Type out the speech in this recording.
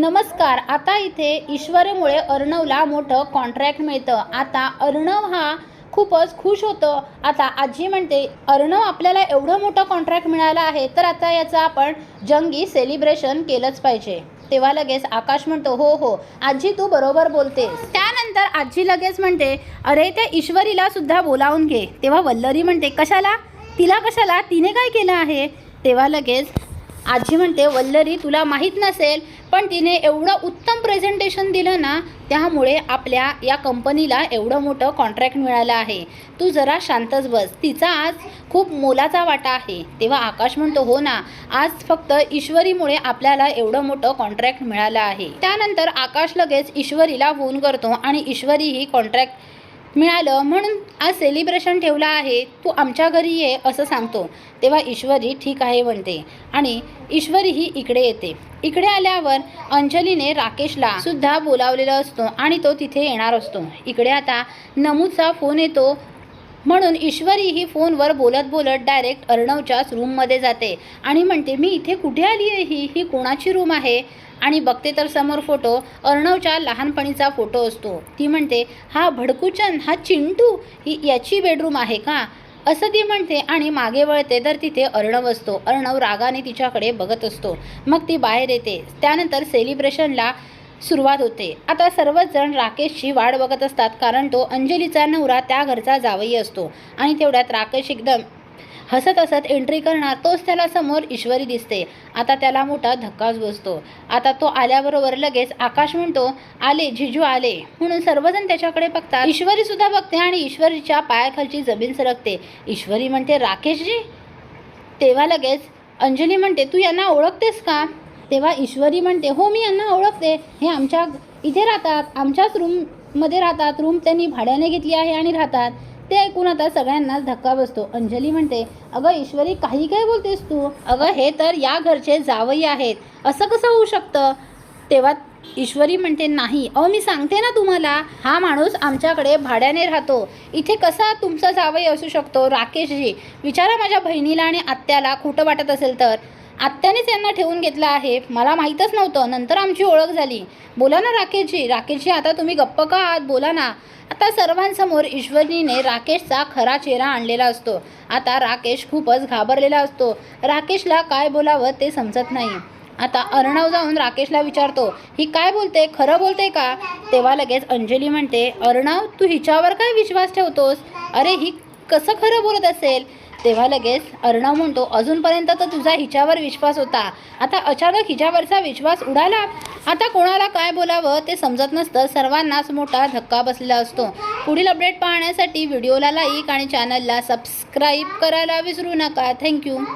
नमस्कार आता इथे ईश्वरीमुळे अर्णवला मोठं कॉन्ट्रॅक्ट मिळतं. आता अर्णव हा खूपच खुश होतो. आता आजी म्हणते अर्णव आपल्याला एवढं मोठं कॉन्ट्रॅक्ट मिळालं आहे तर आता याचं आपण जंगी सेलिब्रेशन केलंच पाहिजे. तेव्हा लगेच आकाश म्हणतो हो हो आजी तू बरोबर बोलते त्यानंतर आजी लगेच म्हणते अरे त्या ईश्वरीला सुद्धा बोलावून घे. तेव्हा वल्लरी म्हणते कशाला? तिला कशाला? तिने काय केलं आहे? तेव्हा लगेच आजी म्हणते वल्लरी तुला माहीत नसेल पण तिने एवढं उत्तम प्रेझेंटेशन दिलं ना त्यामुळे आपल्या या कंपनीला एवढं मोठं कॉन्ट्रॅक्ट मिळालं आहे. तू जरा शांतच बस. तिचा आज खूप मोलाचा वाटा आहे. तेव्हा आकाश म्हणतो हो ना आज फक्त ईश्वरीमुळे आपल्याला एवढं मोठं कॉन्ट्रॅक्ट मिळालं आहे. त्यानंतर आकाश लगेच ईश्वरीला फोन करतो आणि ईश्वरी ही कॉन्ट्रॅक्ट मिळालं म्हणून आज सेलिब्रेशन ठेवलं आहे तू आमच्या घरी ये असं सांगतो. तेव्हा ईश्वरी ठीक आहे म्हणते आणि ईश्वरी ही इकडे येते. इकडे आल्यावर अंजलीने राकेशला सुद्धा बोलावलेलं असतो आणि तो तिथे येणार असतो. इकडे आता नमूदचा फोन येतो. म्हणून ईश्वरी ही फोनवर बोलत बोलत डायरेक्ट अर्णवच्याच रूममध्ये जाते. आणि म्हणते मी इथे कुठे आली आहे ही? ही कोणाची रूम आहे? आणि बघते तर समोर फोटो अर्णवच्या लहानपणीचा फोटो असतो. ती म्हणते हा भडकूचन हा चिंटू ही याची बेडरूम आहे का? असं ती म्हणते आणि मागे वळते तर तिथे अर्णव असतो. अर्णव रागाने तिच्याकडे बघत असतो. मग ती बाहेर येते. त्यानंतर सेलिब्रेशनला सुरुवात होते. आता सर्वच जण राकेशची वाट बघत असतात कारण तो अंजलीचा नवरा त्या घरचा जावई असतो आणि तेवढ्यात राकेश एकदम हसत हसत एंट्री करणार तोच त्याला समोर ईश्वरी दिसते. आता त्याला मोठा धक्काच बसतो. आता तो आल्याबरोबर लगेच आकाश म्हणतो आले झिजू आले. म्हणून सर्वजण त्याच्याकडे बघतात. ईश्वरी सुद्धा बघते आणि ईश्वरीच्या पायाखालची जमीन सरकते. ईश्वरी म्हणते राकेशजी? तेव्हा लगेच अंजली म्हणते तू यांना ओळखतेस का? तेव्हा ईश्वरी म्हणते हो मी यांना ओळखते. हे आमच्या इथे राहतात आमच्याच रूममध्ये राहतात. रूम त्यांनी भाड्याने घेतली आहे आणि राहतात. ते ऐकून आता सगळ्यांनाच धक्का बसतो. अंजली म्हणते अगं ईश्वरी काही काय बोलतेस तू? अगं हे तर या घरचे जावई आहेत. असं कसं होऊ शकतं? तेव्हा ईश्वरी म्हणते नाही. अहो मी सांगते ना तुम्हाला. हा माणूस आमच्याकडे भाड्याने राहतो. इथे कसा तुमचा जावई असू शकतो? राकेशजी विचारा माझ्या बहिणीला आणि आत्याला. खोटं वाटत असेल तर. आत्यानेच यांना ठेवून घेतलं आहे. मला माहीतच नव्हतं. नंतर आमची ओळख झाली. बोला ना राकेशजी. राकेशजी आता तुम्ही गप्प का आहात? बोला ना. आता सर्वांसमोर ईश्वरीने राकेशचा खरा चेहरा आणलेला असतो. आता राकेश खूपच घाबरलेला असतो. राकेशला काय बोलावं ते समजत नाही. आता अर्णव जाऊन राकेशला विचारतो ही काय बोलते? खरं बोलते का? तेव्हा लगेच अंजली म्हणते अर्णव तू हिच्यावर काय विश्वास ठेवतोस? अरे ही कसं खरं बोलत असेल? तेव्हा लगेच अर्णव म्हणतो अजूनपर्यंत तर तुझा हिच्यावर विश्वास होता. आता अचानक हिच्यावरचा विश्वास उडाला. आता कोणाला काय बोलावं ते समजत नसतं. सर्वांनाच मोठा धक्का बसलेला असतो. पुढील अपडेट पाहण्यासाठी व्हिडिओला लाईक आणि चॅनलला सबस्क्राईब करायला विसरू नका. थँक्यू